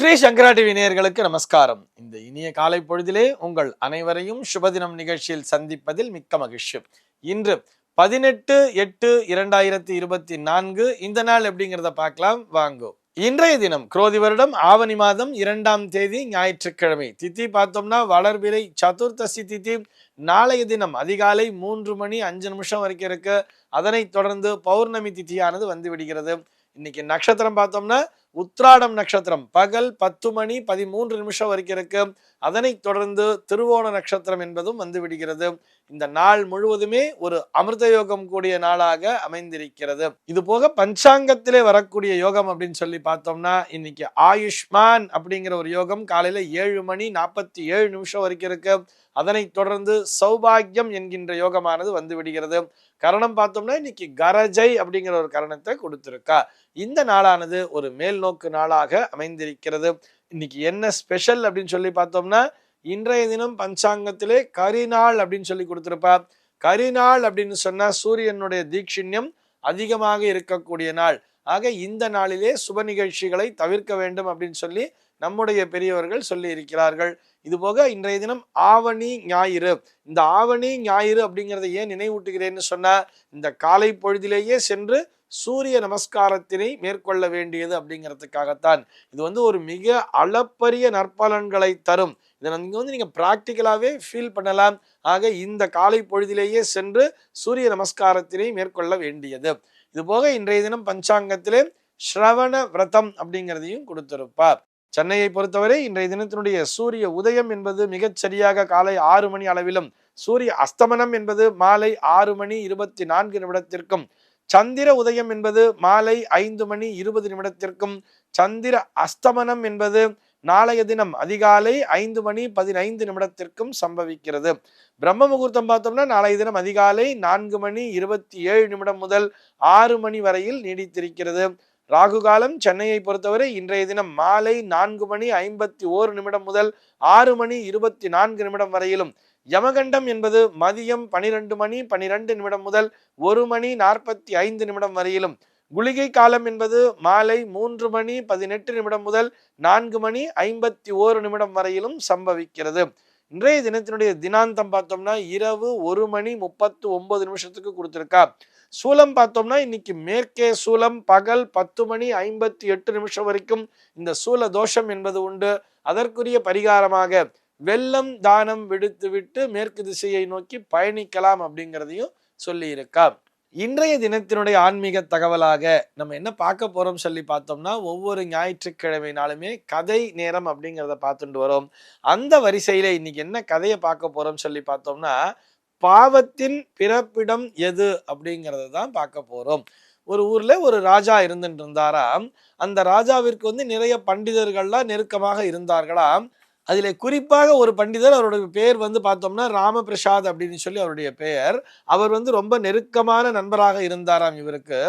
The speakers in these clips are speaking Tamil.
ஸ்ரீ சங்கரா டிவி நேயர்களுக்கு நமஸ்காரம். இந்த இனிய காலை பொழுதிலே உங்கள் அனைவரையும் சுபதினம் நிகழ்ச்சியில் சந்திப்பதில் மிக்க மகிழ்ச்சி. இன்று பதினெட்டு எட்டு இரண்டாயிரத்தி இருபத்தி நான்கு இந்த நாள் எப்படிங்கிறத பார்க்கலாம். வாங்கோ. இன்றைய தினம் குரோதி வருடம் ஆவணி மாதம் இரண்டாம் தேதி ஞாயிற்றுக்கிழமை. தித்தி பார்த்தோம்னா வளர்பிறை சதுர்த்தசி தித்தி நாளைய தினம் அதிகாலை மூன்று மணி அஞ்சு நிமிஷம் வரைக்கும் இருக்கு. அதனைத் தொடர்ந்து பௌர்ணமி திதியானது வந்து விடுகிறது. இன்னைக்கு நட்சத்திரம் பார்த்தோம்னா உத்ராடம் நட்சத்திரம். பகல் பத்து மணி பதிமூன்று நிமிஷம் வரைக்கும் இருக்கு. அதனைத் தொடர்ந்து திருவோண நட்சத்திரம் என்பதும் வந்து விடுகிறது இந்த நாள் முழுவதுமே ஒரு அமிர்த யோகம் கூடிய நாளாக அமைந்திருக்கிறது. இது போக பஞ்சாங்கத்திலே வரக்கூடிய யோகம் அப்படின்னு சொல்லி பார்த்தோம்னா இன்னைக்கு ஆயுஷ்மான் அப்படிங்கிற ஒரு யோகம் காலையில ஏழு மணி நாற்பத்தி ஏழு நிமிஷம் வரைக்கும் இருக்கு. அதனைத் தொடர்ந்து சௌபாகியம் என்கின்ற யோகமானது வந்து விடுகிறது. கரணம் பார்த்தோம்னா இன்னைக்கு கரஜை அப்படிங்கிற ஒரு கரணத்தை கொடுத்துருக்கா. இந்த நாளானது ஒரு மேல் நோக்கு நாளாக அமைந்திருக்கிறது. இன்னைக்கு என்ன ஸ்பெஷல் அப்படின்னு சொல்லி பார்த்தோம்னா இன்றைய தினம் பஞ்சாங்கத்திலே கரிநாள் அப்படின்னு சொல்லி கொடுத்துருப்பா. கரிநாள் அப்படின்னு சொன்னா சூரியனுடைய தீட்சிண்யம் அதிகமாக இருக்கக்கூடிய நாள். ஆக இந்த நாளிலே சுப நிகழ்ச்சிகளை தவிர்க்க வேண்டும் அப்படின்னு சொல்லி நம்முடைய பெரியவர்கள் சொல்லி இருக்கிறார்கள் இது போக இன்றைய தினம் ஆவணி ஞாயிறு. இந்த ஆவணி ஞாயிறு அப்படிங்கிறத ஏன் நினைவூட்டுகிறேன்னு சொன்ன இந்த காலை பொழுதிலேயே சென்று சூரிய நமஸ்காரத்தினை மேற்கொள்ள வேண்டியது அப்படிங்கிறதுக்காகத்தான். இது வந்து ஒரு மிக அளப்பரிய நற்பலன்களை தரும். இதை நீங்க வந்து நீங்க ப்ராக்டிக்கலாகவே ஃபீல் பண்ணலாம். ஆக இந்த காலை பொழுதிலேயே சென்று சூரிய நமஸ்காரத்தினை மேற்கொள்ள வேண்டியது. இது போக இன்றைய தினம் பஞ்சாங்கத்திலே ஸ்ரவண விரதம் அப்படிங்கிறதையும் கொடுத்திருப்பார். சென்னையை பொறுத்தவரை இன்றைய தினத்தினுடைய சூரிய உதயம் என்பது மிகச் சரியாக காலை ஆறு மணி அளவிலும் சூரிய அஸ்தமனம் என்பது மாலை ஆறு மணி இருபத்தி நான்கு நிமிடத்திற்கும் சந்திர உதயம் என்பது மாலை ஐந்து மணி இருபது நிமிடத்திற்கும் சந்திர அஸ்தமனம் என்பது நாளைய தினம் அதிகாலை ஐந்து மணி பதினைந்து நிமிடத்திற்கும் சம்பவிக்கிறது. பிரம்ம முகூர்த்தம் பார்த்தோம்னா நாளைய தினம் அதிகாலை நான்கு மணி இருபத்தி ஏழு நிமிடம் முதல் ஆறு மணி வரையில் நீடித்திருக்கிறது. ராகு காலம் சென்னையை பொறுத்தவரை இன்றைய தினம் மாலை நான்கு மணி ஐம்பத்தி ஓரு நிமிடம் முதல் ஆறு மணி இருபத்தி நான்கு நிமிடம் வரையிலும் யமகண்டம் என்பது மதியம் பனிரெண்டு மணி பனிரெண்டு நிமிடம் முதல் ஒரு மணி நாற்பத்தி ஐந்து நிமிடம் வரையிலும். குளிகை காலம் என்பது மாலை மூன்று மணி பதினெட்டு நிமிடம் முதல் நான்கு மணி ஐம்பத்தி ஓரு நிமிடம் வரையிலும் சம்பவிக்கிறது. இன்றைய தினத்தினுடைய தினாந்தம் பார்த்தோம்னா இரவு ஒரு மணி முப்பத்து ஒன்பது நிமிஷத்துக்கு கொடுத்துருக்கா. சூலம் பார்த்தோம்னா இன்னைக்கு மேற்கே சூலம் பகல் பத்து மணி ஐம்பத்தி எட்டு நிமிஷம் வரைக்கும் இந்த சூல தோஷம் என்பது உண்டு. அதற்குரிய பரிகாரமாக வெள்ளம் தானம் விடுத்து விட்டு மேற்கு திசையை நோக்கி பயணிக்கலாம் அப்படிங்கிறதையும் சொல்லியிருக்கா. இன்றைய தினத்தினுடைய ஆன்மீக தகவலாக நம்ம என்ன பார்க்க போறோம் சொல்லி பார்த்தோம்னா ஒவ்வொரு ஞாயிற்றுக்கிழமை நாளுமே கதை நேரம் அப்படிங்கிறத பார்த்துட்டு வரோம். அந்த வரிசையில இன்னைக்கு என்ன கதையை பார்க்க போறோம் சொல்லி பார்த்தோம்னா பாவத்தின் பிறப்பிடம் எது அப்படிங்கிறத தான் பார்க்க போறோம். ஒரு ஊர்ல ஒரு ராஜா இருந்துட்டு இருந்தாராம். அந்த ராஜாவிற்கு வந்து நிறைய பண்டிதர்கள்லாம் நெருக்கமாக இருந்தார்களாம். அதில் குறிப்பாக ஒரு பண்டிதர் அவருடைய பெயர் வந்து பார்த்தோம்னா ராமபிரசாத் அப்படின்னு சொல்லி அவருடைய பெயர். அவர் வந்து ரொம்ப நெருக்கமான நண்பராக இருந்தாராம் இவருக்கு.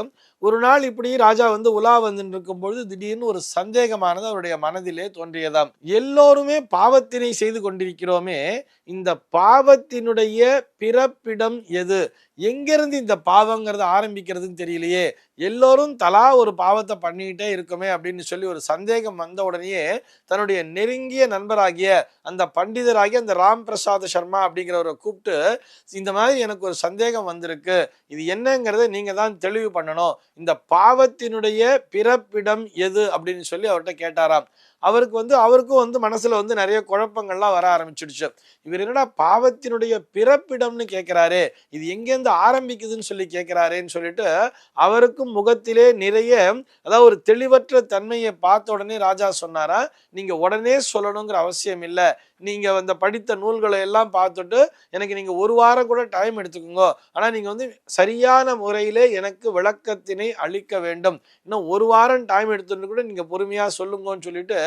ஒரு நாள் இப்படி ராஜா வந்து உலா வந்துட்டு இருக்கும் பொழுது திடீர்னு ஒரு சந்தேகமானது அவருடைய மனதிலே தோன்றியதாம். எல்லோருமே பாவத்தினை செய்து கொண்டிருக்கிறோமே இந்த பாவத்தினுடைய பிறப்பிடம் எது? எங்கிருந்து இந்த பாவங்கிறது ஆரம்பிக்கிறதுன்னு தெரியலையே. எல்லோரும் தலா ஒரு பாவத்தை பண்ணிக்கிட்டே இருக்குமே அப்படின்னு சொல்லி ஒரு சந்தேகம் வந்த உடனேயே தன்னுடைய நெருங்கிய நண்பராகிய அந்த பண்டிதராகிய அந்த ராம் பிரசாத் சர்மா அப்படிங்கிறவரை கூப்பிட்டு இந்த மாதிரி எனக்கு ஒரு சந்தேகம் வந்திருக்கு. இது என்னங்கிறத நீங்க தான் தெளிவு பண்ணணும். இந்த பாவத்தினுடைய பிறப்பிடம் எது அப்படின்னு சொல்லி அவர்கிட்ட கேட்டாராம். அவருக்கு வந்து அவருக்கும் வந்து மனசுல வந்து நிறைய குழப்பங்கள்லாம் வர ஆரம்பிச்சிடுச்சு. இவர் என்னடா பாவத்தினுடைய பிறப்பிடம்னு கேட்கிறாரு இது எங்கேருந்து ஆரம்பிக்குதுன்னு சொல்லி கேட்கிறாரேன்னு சொல்லிட்டு அவருக்கும் முகத்திலே நிறைய அதாவது ஒரு தெளிவற்ற தன்மையை பார்த்த உடனே ராஜா சொன்னாரா நீங்க உடனே சொல்லணுங்கிற அவசியம் இல்லை. நீங்க அந்த படித்த நூல்களை எல்லாம் பார்த்துட்டு எனக்கு நீங்க ஒரு வாரம் கூட டைம் எடுத்துக்கோங்க. ஆனா நீங்க வந்து சரியான முறையிலே எனக்கு விளக்கத்தினை அளிக்க வேண்டும். இன்னும் ஒரு வாரம் டைம் எடுத்துட்டு கூட நீங்க பொறுமையா சொல்லுங்கன்னு சொல்லிட்டு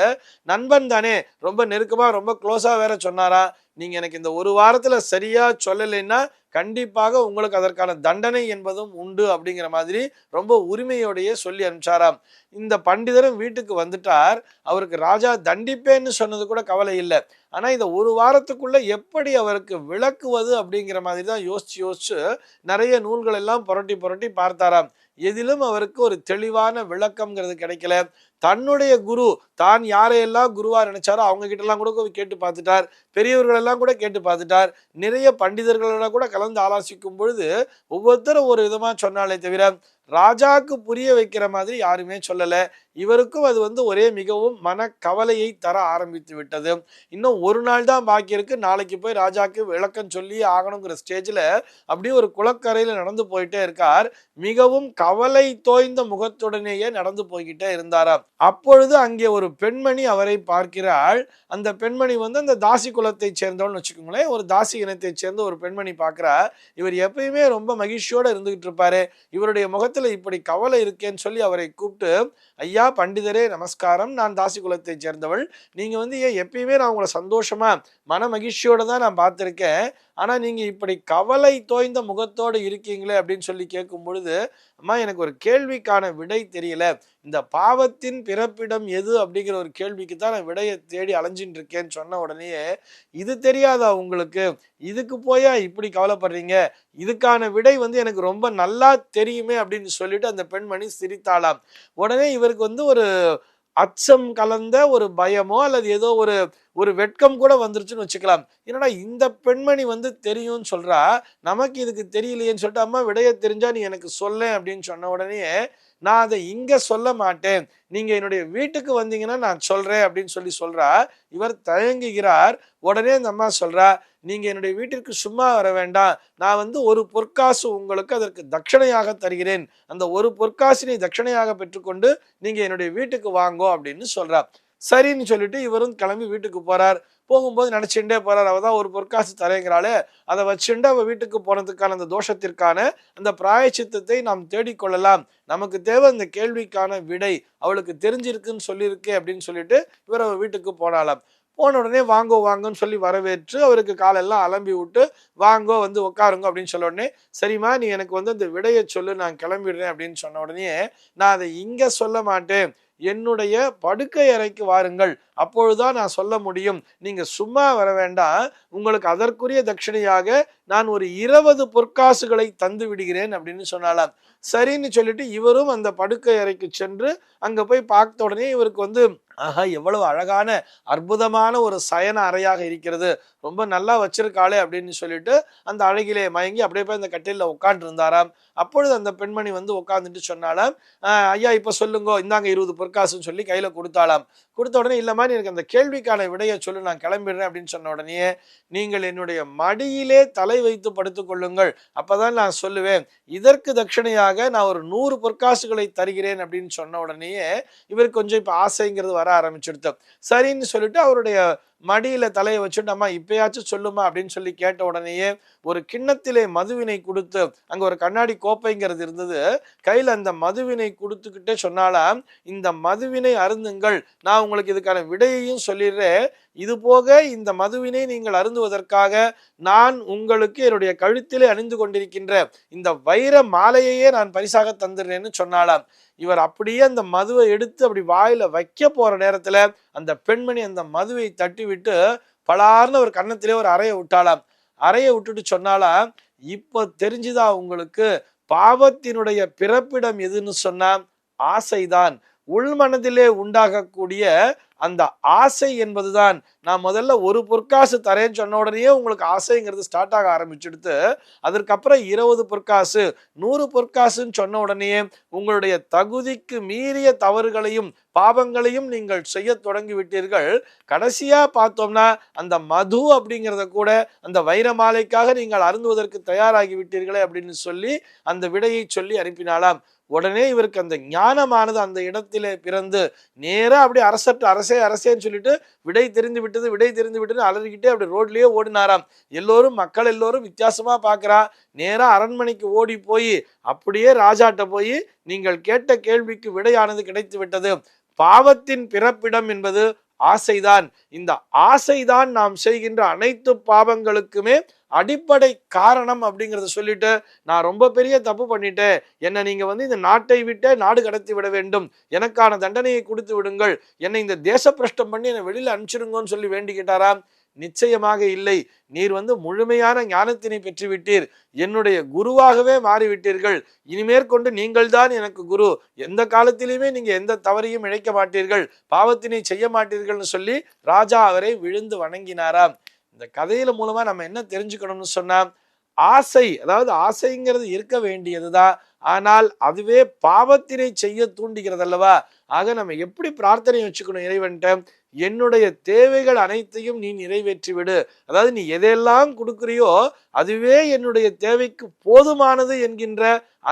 நண்பன் தானே? ரொம்ப நெருக்கமா ரொம்ப க்ளோஸாக வேற சொன்னாரா? நீங்க எனக்கு இந்த ஒரு வாரத்தில் சரியா சொல்லலைன்னா கண்டிப்பாக உங்களுக்கு அதற்கான தண்டனை என்பதும் உண்டு அப்படிங்கிற மாதிரி ரொம்ப உரிமையோடையே சொல்லி அனுப்பிச்சாராம். இந்த பண்டிதரும் வீட்டுக்கு வந்துட்டார். அவருக்கு ராஜா தண்டிப்பேன்னு சொன்னது கூட கவலை இல்லை. ஆனா இந்த ஒரு வாரத்துக்குள்ள எப்படி அவருக்கு விளக்குவது அப்படிங்கிற மாதிரி தான் யோசிச்சு யோசிச்சு நிறைய நூல்கள் எல்லாம் புரட்டி புரட்டி பார்த்தாராம். எதிலும் அவருக்கு ஒரு தெளிவான விளக்கம்ங்கிறது கிடைக்கல. தன்னுடைய குரு தான் யாரையெல்லாம் குருவா நினைச்சாரோ அவங்க கிட்ட எல்லாம் கூட கேட்டு பார்த்துட்டார். பெரியவர்கள் எல்லாம் கூட கேட்டு பார்த்துட்டார். நிறைய பண்டிதர்களோட கூட கலந்து ஆலோசிக்கும் பொழுது ஒவ்வொருத்தரும் ஒரு விதமா சொன்னாலே தவிர ராஜாக்கு புரிய வைக்கிற மாதிரி யாருமே சொல்லலை. இவருக்கும் அது வந்து ஒரே மிகவும் மன கவலையை தர ஆரம்பித்து விட்டது. இன்னும் ஒரு நாள் தான் பாக்கி இருக்கு. நாளைக்கு போய் ராஜாக்கு விளக்கம் சொல்லி ஆகணுங்கிற ஸ்டேஜில் அப்படியே ஒரு குளக்கரையில் நடந்து போயிட்டே இருக்கார். மிகவும் கவலை தோய்ந்த முகத்துடனேயே நடந்து போய்கிட்டே இருந்தாராம். அப்பொழுது அங்கே ஒரு பெண்மணி அவரை பார்க்கிறாள். அந்த பெண்மணி வந்து அந்த தாசி குலத்தை சேர்ந்தவள்னு வச்சுக்கோங்களேன். ஒரு தாசி இனத்தை சேர்ந்த ஒரு பெண்மணி பார்க்குறா இவர் எப்பயுமே ரொம்ப மகிழ்ச்சியோடு இருந்துகிட்டு இருப்பாரு. இவருடைய மனத்தில் இப்படி கவலை இருக்கேன்னு சொல்லி அவரை கூப்பிட்டு ஐயா பண்டிதரே நமஸ்காரம். நான் தாசி குலத்தை சேர்ந்தவள். நீங்க வந்து ஏன் எப்பயுமே நான் உங்களை சந்தோஷமா மன மகிழ்ச்சியோடு தான் நான் பார்த்துருக்கேன். ஆனா நீங்க இப்படி கவலை தோய்ந்த முகத்தோடு இருக்கீங்களே அப்படின்னு சொல்லி கேட்கும் பொழுது அம்மா எனக்கு ஒரு கேள்விக்கான விடை தெரியல. இந்த பாவத்தின் பிறப்பிடம் எது அப்படிங்கிற ஒரு கேள்விக்கு தான் நான் விடையை தேடி அலைஞ்சின்னு இருக்கேன்னு சொன்ன உடனேயே இது தெரியாதா உங்களுக்கு? இதுக்கு போயா இப்படி கவலைப்படுறீங்க? இதுக்கான விடை வந்து எனக்கு ரொம்ப நல்லா தெரியுமே அப்படின்னு சொல்லிட்டு அந்த பெண்மணி சிரித்தாளாம். உடனே இவருக்கு வந்து ஒரு அச்சம் கலந்த ஒரு பயமோ அல்லது ஏதோ ஒரு ஒரு வெட்கம் கூட வந்துருச்சுன்னு வச்சுக்கலாம். என்னடா இந்த பெண்மணி வந்து தெரியும்னு சொல்றா? நமக்கு இதுக்கு தெரியலையேன்னு சொல்லிட்டு அம்மா விடைய தெரிஞ்சா நீ எனக்கு சொல்ல அப்படின்னு சொன்ன உடனே நான் அதை இங்க சொல்ல மாட்டேன். நீங்க என்னுடைய வீட்டுக்கு வந்தீங்கன்னா நான் சொல்றேன் அப்படின்னு சொல்லி சொல்றா. இவர் தயங்குகிறார். உடனே அந்த அம்மா சொல்றா நீங்க என்னுடைய வீட்டிற்கு சும்மா வர வேண்டாம். நான் வந்து ஒரு பொற்காசு உங்களுக்கு அதற்கு தட்சணையாக தருகிறேன். அந்த ஒரு பொற்காசினை தட்சணையாக பெற்றுக்கொண்டு நீங்க என்னுடைய வீட்டுக்கு வாங்கோ அப்படின்னு சொல்றா. சரின்னு சொல்லிட்டு இவரும் கிளம்பி வீட்டுக்கு போறார். போகும்போது நினைச்சுட்டே போறார். அவ தான் ஒரு பொற்காசு தரேங்கிறாளே அதை வச்சுட்டு அவ வீட்டுக்கு போனதுக்கான அந்த தோஷத்திற்கான அந்த பிராயச்சித்தத்தை நாம் தேடிக்கொள்ளலாம் நமக்கு தேவை அந்த கேள்விக்கான விடை அவளுக்கு தெரிஞ்சிருக்குன்னு சொல்லியிருக்கே அப்படின்னு சொல்லிட்டு இவர் அவ வீட்டுக்கு போனாலாம் போன உடனே வாங்கோ வாங்கன்னு சொல்லி வரவேற்று அவருக்கு காலெல்லாம் அலம்பி விட்டு வாங்கோ வந்து உட்காருங்க அப்படின்னு சொல்ல உடனே சரிம்மா நீ எனக்கு வந்து அந்த விடையை சொல்லு நான் கிளம்பிடுறேன் அப்படின்னு சொன்ன உடனே நான் அதை இங்கே சொல்ல மாட்டேன். என்னுடைய படுக்கை அறைக்கு வாருங்கள். அப்பொழுதுதான் நான் சொல்ல முடியும். நீங்க சும்மா வர வேண்டாம். உங்களுக்கு அதற்குரிய தட்சிணையாக நான் ஒரு இருபது பொற்காசுகளை தந்து விடுகிறேன் அப்படின்னு சொன்னாலாம் சரின்னு சொல்லிட்டு இவரும் அந்த படுக்கை அறைக்கு சென்று அங்க போய் பார்த்த உடனே இவருக்கு வந்து ஆஹா எவ்வளவு அழகான அற்புதமான ஒரு சயன அறையாக இருக்கிறது. ரொம்ப நல்லா வச்சிருக்காளே அப்படின்னு சொல்லிட்டு அந்த அழகிலே மயங்கி அப்படியே போய் அந்த கட்டிலில் உட்காந்து இருந்தாராம் அப்பொழுது அந்த பெண்மணி வந்து உட்காந்துட்டு சொன்னாலாம் ஐயா இப்ப சொல்லுங்க. இந்தாங்க இருபது பொற்காசுன்னு சொல்லி கையில கொடுத்தாலாம் கொடுத்த உடனே இல்ல மாதிரி எனக்கு அந்த கேள்விக்கான விடையை சொல்லு. நான் கிளம்பிடுறேன் அப்படின்னு சொன்ன உடனே நீங்கள் என்னுடைய மடியிலே தலை வைத்து படுத்துக் கொள்ளுங்கள். அப்பதான் நான் சொல்லுவேன் இதற்கு தட்சணையாக நான் ஒரு நூறு பொற்காசுகளை தருகிறேன் அப்படின்னு சொன்ன உடனேயே இவர் கொஞ்சம் இப்ப ஆசைங்கிறது வர ஆரம்பிச்சிருத்தோம் சரின்னு சொல்லிட்டு அவருடைய மடியில தலையை வச்சுட்டு அம்மா இப்பயாச்சும் சொல்லுமா அப்படின்னு சொல்லி கேட்ட உடனேயே ஒரு கிண்ணத்திலே மதுவினை கொடுத்து அங்க ஒரு கண்ணாடி கோப்பைங்கிறது இருந்தது. கையில அந்த மதுவினை கொடுத்துக்கிட்டே சொன்னாலாம் இந்த மதுவினை அருந்துங்கள். நான் உங்களுக்கு இதுக்கான விடையையும் சொல்லிடுறேன். இது போக இந்த மதுவினை நீங்கள் அருந்துவதற்காக நான் உங்களுக்கு என்னுடைய கழுத்திலே அணிந்து கொண்டிருக்கின்ற இந்த வைர மாலையையே நான் பரிசாக தந்துடுறேன்னு சொன்னாலாம் இவர் அப்படியே அந்த மதுவை எடுத்து அப்படி வாயில வைக்க போற நேரத்துல அந்த பெண்மணி அந்த மதுவை தட்டி விட்டு பலார்னு ஒரு கன்னத்திலே ஒரு அறையை விட்டாளாம். அறையை விட்டுட்டு சொன்னாலாம் இப்போ தெரிஞ்சுதா உங்களுக்கு பாவத்தினுடைய பிறப்பிடம் எதுன்னு சொன்னா ஆசைதான். உள்மனதிலே உண்டாகக்கூடிய அந்த ஆசை என்பதுதான். நான் முதல்ல ஒரு பொற்காசு தரேன்னு சொன்ன உடனே உங்களுக்கு ஆசைங்கிறது ஸ்டார்ட் ஆக ஆரம்பிச்சுடுத்து அதற்கப்புறம் இருபது பொற்காசு நூறு பொற்காசுன்னு சொன்ன உடனே உங்களுடைய தகுதிக்கு மீறிய தவறுகளையும் பாவங்களையும் நீங்கள் செய்ய தொடங்கி விட்டீர்கள் பார்த்தோம்னா அந்த மது அப்படிங்கிறத கூட அந்த வைர மாலைக்காக நீங்கள் அருந்துவதற்கு தயாராகி விட்டீர்களே அப்படின்னு சொல்லி அந்த விடையை சொல்லி அனுப்பினாலாம் உடனே இவருக்கு அந்த ஞானமானது அந்த இடத்திலே பிறந்து நேராக அப்படியே அரசட்டு அரசே அரசேன்னு சொல்லிட்டு விடை தெரிந்து விட்டது விடை தெரிந்து விட்டுன்னு அலறிக்கிட்டே அப்படி ரோட்லேயே ஓடினாராம். எல்லோரும் மக்கள் எல்லோரும் வித்தியாசமாக பார்க்குறா. நேராக அரண்மனைக்கு ஓடி போய் அப்படியே ராஜாட்ட போய் நீங்கள் கேட்ட கேள்விக்கு விடையானது கிடைத்து விட்டது பாவத்தின் பிறப்பிடம் என்பது ஆசைதான். இந்த ஆசைதான் நாம் செய்கின்ற அனைத்து பாவங்களுக்குமே அடிப்படை காரணம் அப்படிங்கிறத சொல்லிட்டு நான் ரொம்ப பெரிய தப்பு பண்ணிட்டேன். என்னை நீங்கள் வந்து இந்த நாட்டை விட்டே நாடு கடத்தி விட வேண்டும். எனக்கான தண்டனையை கொடுத்து விடுங்கள். என்னை இந்த தேச பிரஷ்டம் பண்ணி என்னை வெளியில் அனுப்பிச்சிடுங்கன்னு சொல்லி வேண்டிக்கிட்டாராம் நிச்சயமாக இல்லை. நீர் வந்து முழுமையான ஞானத்தினை பெற்றுவிட்டீர். என்னுடைய குருவாகவே மாறிவிட்டீர்கள். இனிமேற்கொண்டு நீங்கள் தான் எனக்கு குரு. எந்த காலத்திலுமே நீங்க எந்த தவறையும் இழைக்க மாட்டீர்கள். பாவத்தினை செய்ய மாட்டீர்கள்னு சொல்லி ராஜா அவரை விழுந்து வணங்கினாராம். இந்த கதையில மூலமா நம்ம என்ன தெரிஞ்சுக்கணும்னு சொன்னா ஆசை அதாவது ஆசைங்கிறது இருக்க வேண்டியதுதான். ஆனால் அதுவே பாவத்தினை செய்ய தூண்டுகிறது அல்லவா ஆக நம்ம எப்படி பிரார்த்தனை வச்சுக்கணும் இறைவன்ட்ட என்னுடைய தேவைகள் அனைத்தையும் நீ நிறைவேற்றி விடு அதாவது நீ எதையெல்லாம் கொடுக்குறியோ அதுவே என்னுடைய தேவைக்கு போதுமானது என்கின்ற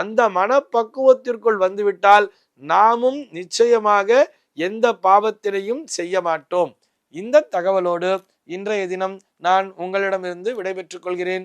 அந்த மனப்பக்குவத்திற்குள் வந்துவிட்டால் நாமும் நிச்சயமாக எந்த பாவத்தினையும் செய்ய மாட்டோம். இந்த தகவலோடு இன்றைய தினம் நான் உங்களிடமிருந்து விடைபெற்றுக் கொள்கிறேன்.